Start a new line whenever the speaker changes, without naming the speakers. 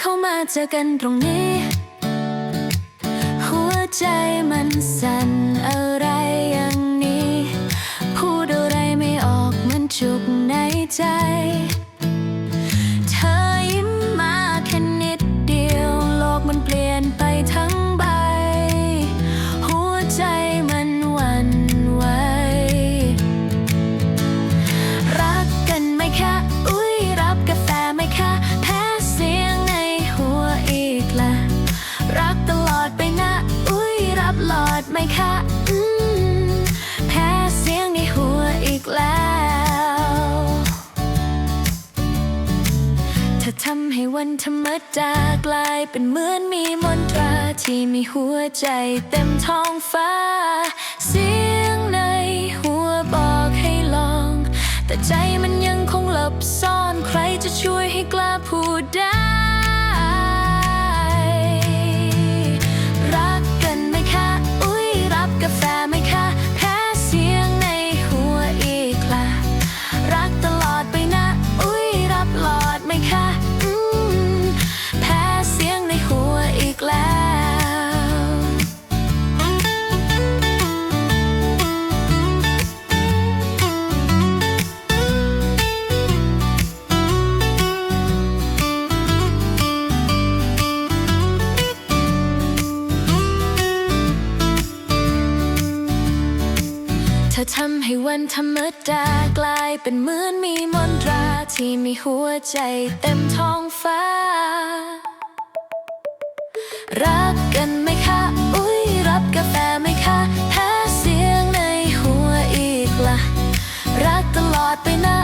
เข้ามาเจอกันตรงนี้ หัวใจมันสั่น อดไหมคะแพ้เสียงในหัวอีกแล้ว ถ้าทำให้วันธรรมดากลายเป็นเหมือนมีมนตราที่มีหัวใจเต็มท้องฟ้า เสียง ยรั ธอทำให้วันธรรมดากลายเป็นเหมือนมีมนตราที่มีหัวใจเต็มท้องฟ้า รักกันไหมคะ อุ้ยรับกาแฟไหมคะแพ้เสียงในหัวอีกละ่ะ รักตลอดไปนะ